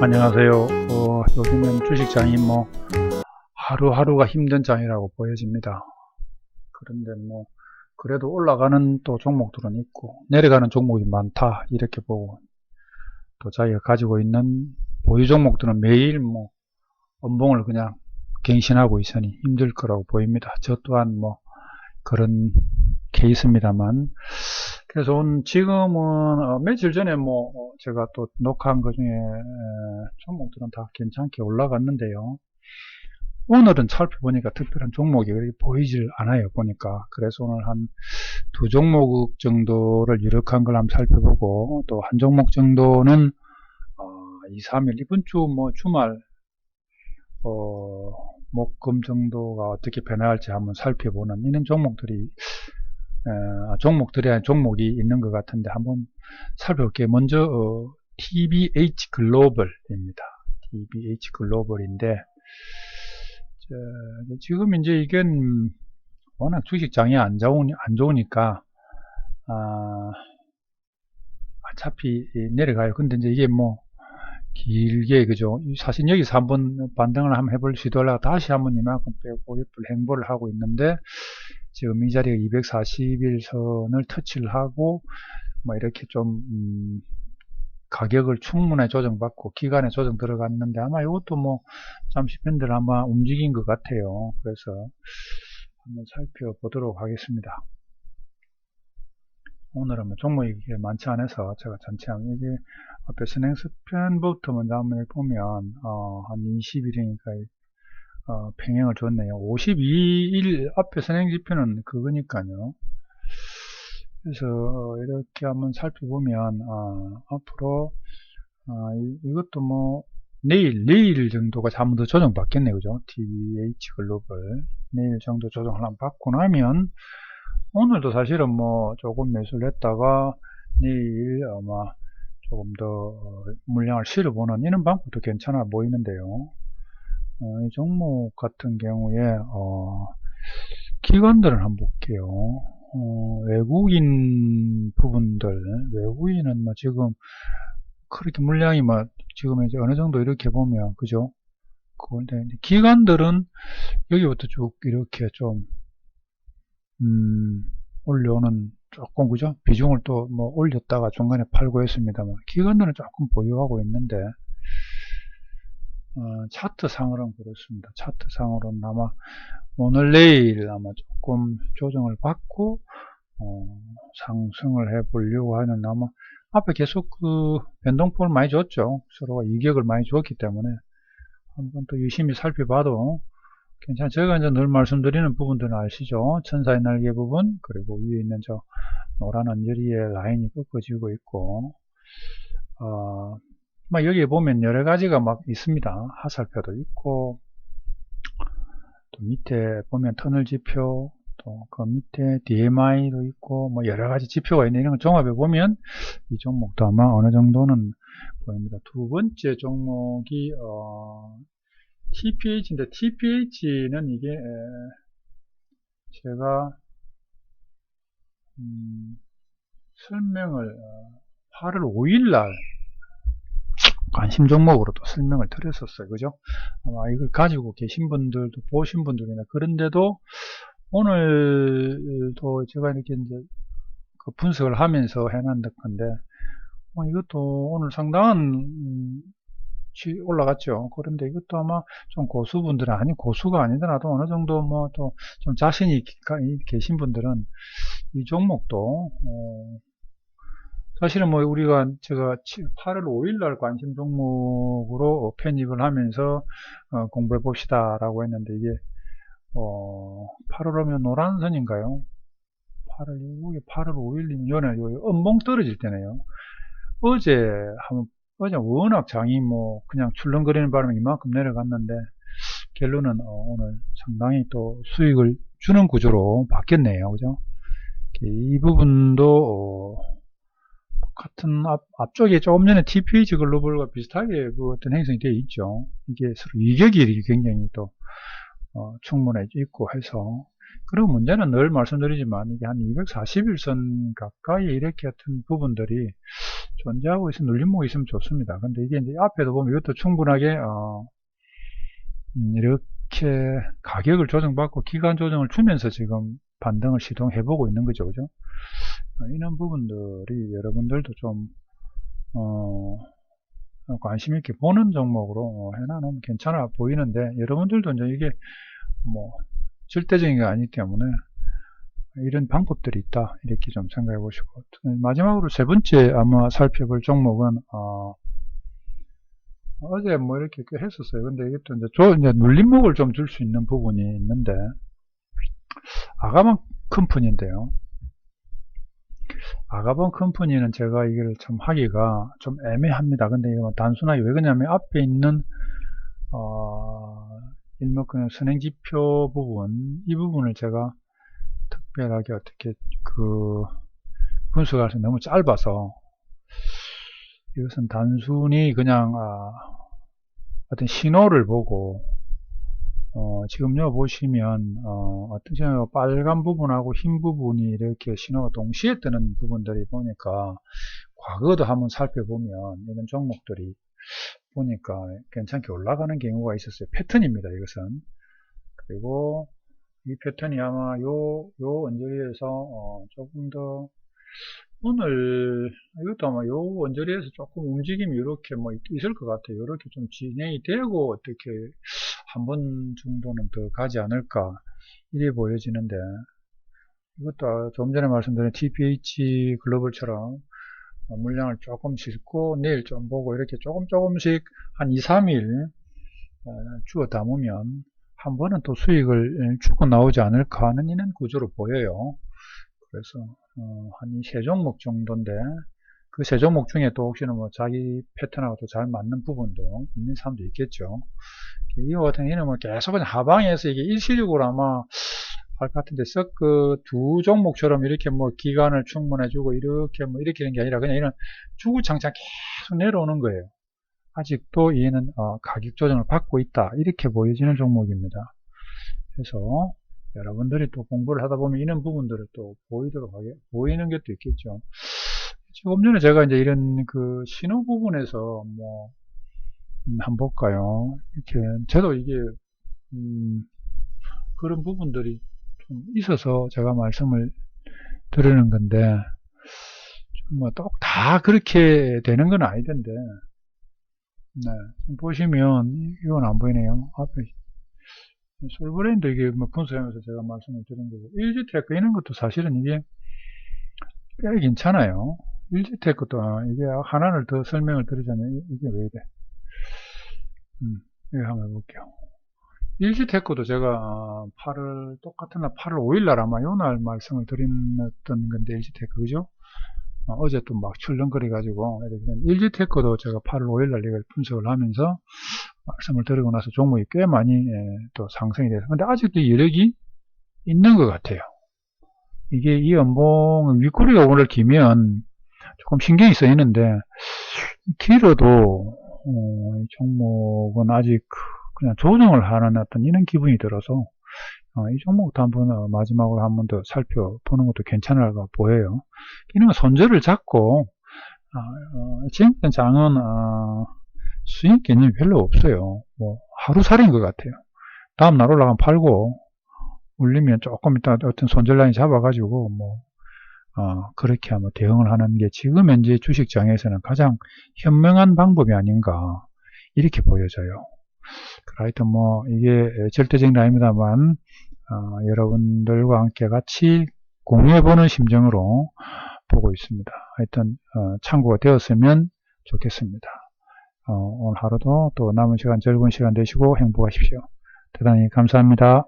안녕하세요. 어, 요즘엔 주식장이 뭐 하루하루가 힘든 장이라고 보여집니다. 그런데 뭐 그래도 올라가는 또 종목들은 있고 내려가는 종목이 많다 이렇게 보고 또 자기가 가지고 있는 보유 종목들은 매일 뭐 엄봉을 그냥 갱신하고 있으니 힘들 거라고 보입니다. 저 또한 뭐 그런 케이스입니다만 그래서 오늘 지금은 어, 며칠 전에 뭐 어, 제가 또 녹화한 것 중에 에, 종목들은 다 괜찮게 올라갔는데요. 오늘은 살펴보니까 특별한 종목이 보이질 않아요. 보니까 그래서 오늘 한 두 종목 정도를 유력한 걸 한번 살펴보고 또 한 종목 정도는 어, 2, 3일 이번 주 뭐 주말 어, 목금 정도가 어떻게 변화할지 한번 살펴보는 이런 종목들이 어, 종목들이 아닌 종목이 있는 것 같은데 한번 살펴볼게요. 먼저 어, TBH 글로벌입니다. TBH 글로벌인데 저, 지금 이제 이게 워낙 주식장이 안, 좋으니, 안 좋으니까 아, 어차피 내려가요. 근데 이제 이게 뭐 길게 그죠. 사실 여기서 한번 반등을 한번 해볼 시도하다가 다시 한번 이만큼 빼고 옆을 행보를 하고 있는데 지금 이 자리가 241선을 터치를 하고 뭐 이렇게 좀 음, 가격을 충분히 조정받고 기간에 조정 들어갔는데 아마 이것도 뭐 잠시 밴드를 아마 움직인 것 같아요. 그래서 한번 살펴보도록 하겠습니다. 오늘은 뭐 종목이 많지 않아서 제가 전체 한번 이게 앞에 선행스편부터 먼저 한번 보면 어, 한 20일이니까 어, 평행을 줬네요. 52일 앞에 선행지표는 그거니까요. 그래서 이렇게 한번 살펴보면 어, 앞으로 어, 이, 것도 뭐 내일 내일 정도가 한번 더 조정 받겠네 그죠 TH 글로벌 내일 정도 조정을 한번 받고 나면 오늘도 사실은 뭐 조금 매수를 했다가 내일 아마 조금 더 물량을 실어보는 이런 방법도 괜찮아 보이는데요 어, 이 종목 같은 경우에 어, 기관들을 한번 볼게요. 어, 외국인 부분들 외국인은 뭐 지금 그렇게 물량이 막 지금 이제 어느 정도 이렇게 보면 그죠? 그런데 기관들은 여기부터 쭉 이렇게 좀 음, 올려오는 조금 그죠? 비중을 또 뭐 올렸다가 중간에 팔고 했습니다만 기관들은 조금 보유하고 있는데 어, 차트 상으로는 그렇습니다 차트 상으로는 아마 오늘 내일 아마 조금 조정을 받고 어, 상승을 해 보려고 하는 아마 앞에 계속 그 변동폭을 많이 줬죠 서로가 이격을 많이 줬기 때문에 한번 또 유심히 살펴봐도 괜찮아요. 제가 이제 늘 말씀드리는 부분들은 아시죠? 천사의 날개 부분, 그리고 위에 있는 저 노란 언저리의 라인이 꺾어지고 있고, 어, 막 여기에 보면 여러 가지가 막 있습니다. 하살표도 있고, 또 밑에 보면 터널 지표, 또 그 밑에 DMI도 있고, 뭐 여러 가지 지표가 있는 이런 걸 종합해 보면 이 종목도 아마 어느 정도는 보입니다. 두 번째 종목이, 어, TPH인데 TPH는 이게 제가 음 설명을 8월 어, 5일 날 관심 종목으로 또 설명을 드렸었어요. 그죠? 아마 이걸 가지고 계신 분들도 보신 분들이나 그런데도 오늘도 제가 이렇게 이제 그 분석을 하면서 해놨던 건데 어, 이것도 오늘 상당한 올라갔죠. 그런데 이것도 아마 좀 고수분들은 아니 고수가 아니더라도 어느 정도 뭐 또 좀 자신이 계신 분들은 이 종목도 어 사실은 뭐 우리가 제가 8월 5일날 관심 종목으로 편입을 하면서 어 공부해 봅시다 라고 했는데 이게 어 8월 오면 노란선인가요? 8월 이게 8월 5일이면 요는 음봉 떨어질 때네요. 어제 한번 어제 워낙 장이 뭐 그냥 출렁거리는 바람에 이만큼 내려갔는데 결론은 어, 오늘 상당히 또 수익을 주는 구조로 바뀌었네요. 그죠? 이 부분도 어, 같은 앞, 앞쪽에 조금 전에 TPH 글로벌과 비슷하게 그 어떤 행성이 되어 있죠. 이게 서로 이격이 굉장히 또 어, 충분해 있고 해서 그리고 문제는 늘 말씀드리지만 이게 한 241선 가까이 이렇게 같은 부분들이 존재하고 있으면 눌림목이 있으면 좋습니다. 근데 이게 이제 앞에도 보면 이것도 충분하게 어, 음, 이렇게 가격을 조정받고 기간 조정을 주면서 지금 반등을 시도해보고 있는 거죠. 그죠? 어, 이런 부분들이 여러분들도 좀, 어, 관심 있게 보는 종목으로 어, 해놔놓으면 괜찮아 보이는데, 여러분들도 이제 이게 뭐, 절대적인 게 아니기 때문에, 이런 방법들이 있다. 이렇게 좀 생각해 보시고. 마지막으로 세 번째 아마 살펴볼 종목은, 어, 어제 뭐 이렇게 꽤 했었어요. 근데 이것도 이제, 조, 이제 눌림목을 좀 줄 수 있는 부분이 있는데, 아가방 컴퍼니인데요. 아가방 컴퍼니는 제가 이걸 참 하기가 좀 애매합니다. 근데 이거 단순하게 왜 그러냐면 앞에 있는, 어, 일목근의 선행지표 부분, 이 부분을 제가 특별하게 어떻게 그 분석할 수 너무 짧아서 이것은 단순히 그냥 아, 어떤 신호를 보고 어, 지금요 보시면 어, 어떤 저 빨간 부분하고 흰 부분이 이렇게 신호가 동시에 뜨는 부분들이 보니까 과거도 한번 살펴보면 이런 종목들이 보니까 괜찮게 올라가는 경우가 있었어요. 패턴입니다. 이것은 그리고 이 패턴이 아마 요, 요 언저리에서 어, 조금 더 오늘 이것도 아마 요 언저리에서 조금 움직임이 이렇게 뭐 있을 것 같아요. 이렇게 좀 진행이 되고 어떻게 한 번 정도는 더 가지 않을까 이래 보여지는데 이것도 좀 전에 말씀드린 TPH 글로벌처럼 물량을 조금 싣고 내일 좀 보고 이렇게 조금 조금씩 한 2, 3일 주어 담으면 한 번은 또 수익을 주고 나오지 않을까 하는 이런 구조로 보여요. 그래서 어, 한세 종목 정도인데 그 세 종목 중에 또 혹시나 뭐 자기 패턴하고 또 잘 맞는 부분도 있는 사람도 있겠죠. 이거 같은 경우는 뭐 계속 그냥 하방에서 이게 일시적으로 아마 할 것 같은데 썩 그 두 종목처럼 이렇게 뭐 기간을 충분해주고 이렇게 뭐 이렇게 되는 게 아니라 그냥 이런 주구장창 계속 내려오는 거예요. 아직도 얘는 어, 가격 조정을 받고 있다 이렇게 보여지는 종목입니다. 그래서 여러분들이 또 공부를 하다 보면 이런 부분들을 또 보이도록 하게 보이는 것도 있겠죠. 조금 전에 제가 이제 이런 그 신호 부분에서 뭐 음, 한번 볼까요? 이렇게 저도 이게 음, 그런 부분들이 좀 있어서 제가 말씀을 드리는 건데 뭐똑다 그렇게 되는 건 아니던데 네, 보시면 이건 안 보이네요. 앞에 솔브레인도 이게 뭐 분석하면서 제가 말씀을 드린 거고 1주테크 이런 것도 사실은 이게 꽤 괜찮아요. 1주테크도 아, 이게 하나를 더 설명을 드리자면 이게 왜 이래? 음, 이거 한번 해볼게요. 1주테크도 제가 8월 똑같은 날 8월 5일날 아마 요날 말씀을 드렸던 건데 1주테크 그죠? 어, 제 또 막 출렁거려 가지고 일주테크도 제가 8월 5일날 이걸 분석을 하면서 말씀을 드리고 나서 종목이 꽤 많이 예, 또 상승이 돼서 근데 아직도 여력이 있는 것 같아요 이게 이 연봉 윗꼬리가 오늘 기면 조금 신경이 쓰이는데 길어도 어, 이 종목은 아직 그냥 조정을 하는 어떤 이런 기분이 들어서 어, 이 종목도 한번 어, 마지막으로 한 번 더 살펴보는 것도 괜찮을까 보여요. 이런 손절을 잡고 어, 지금까지 장은 수익 개념이 별로 없어요. 뭐 하루살인 것 같아요. 다음날 올라가면 팔고 울리면 조금 이따 어떤 손절 라인 잡아가지고 뭐 어, 그렇게 한번 대응을 하는 게 지금 현재 주식장에서는 가장 현명한 방법이 아닌가 이렇게 보여져요. 하여튼 뭐 이게 절대적인 라인입니다만 어, 여러분들과 함께 같이 공유해보는 심정으로 보고 있습니다. 하여튼 어, 참고가 되었으면 좋겠습니다. 어, 오늘 하루도 또 남은 시간 즐거운 시간 되시고 행복하십시오. 대단히 감사합니다.